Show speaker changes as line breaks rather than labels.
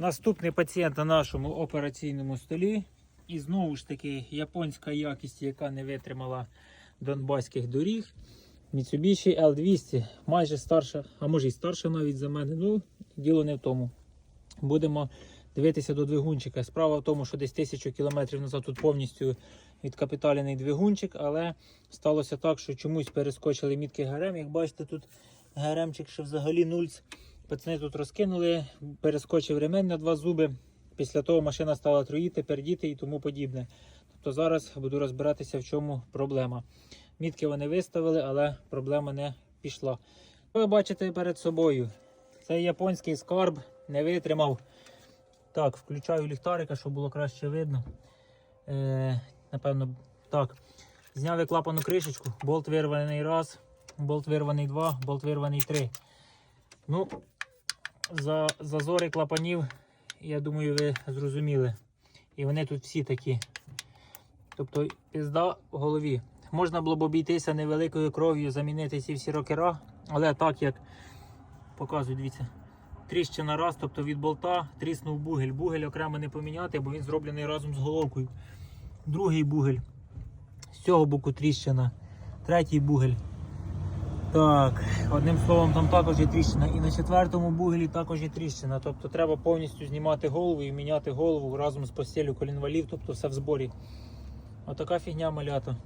Наступний пацієнт на нашому операційному столі. І знову ж таки японська якість, яка не витримала донбаських доріг. Mitsubishi L200, майже старша, а може і старша навіть за мене. Ну, діло не в тому. Будемо дивитися до двигунчика. Справа в тому, що десь тисячу кілометрів назад тут повністю відкапіталений двигунчик, але сталося так, що чомусь перескочили мітки ГРМ. Як бачите, тут ГРМчик ще взагалі нульц. Пацани тут розкинули, перескочив ремень на два зуби. Після того машина стала троїти, пердіти і тому подібне. Тобто зараз буду розбиратися, в чому проблема. Мітки вони виставили, але проблема не пішла. Ви бачите перед собою. Цей японський скарб не витримав. Так, включаю ліхтарика, щоб було краще видно. Е, напевно, так. Зняли клапану кришечку, болт вирваний раз, болт вирваний два, болт вирваний три. Ну, за зазори клапанів, я думаю, ви зрозуміли. І вони тут всі такі. Тобто пізда в голові. Можна було б обійтися невеликою кров'ю, замінити ці всі рокера, але так як показую, дивіться, тріщина раз, тобто від болта тріснув бугель. Бугель окремо не поміняти, бо він зроблений разом з головкою. Другий бугель. З цього боку тріщина. Третій бугель. Так, одним словом, там також є тріщина. І на четвертому бугелі також є тріщина. Тобто треба повністю знімати голову і міняти голову разом з постелю колінвалів, тобто все в зборі. Отака фігня малята.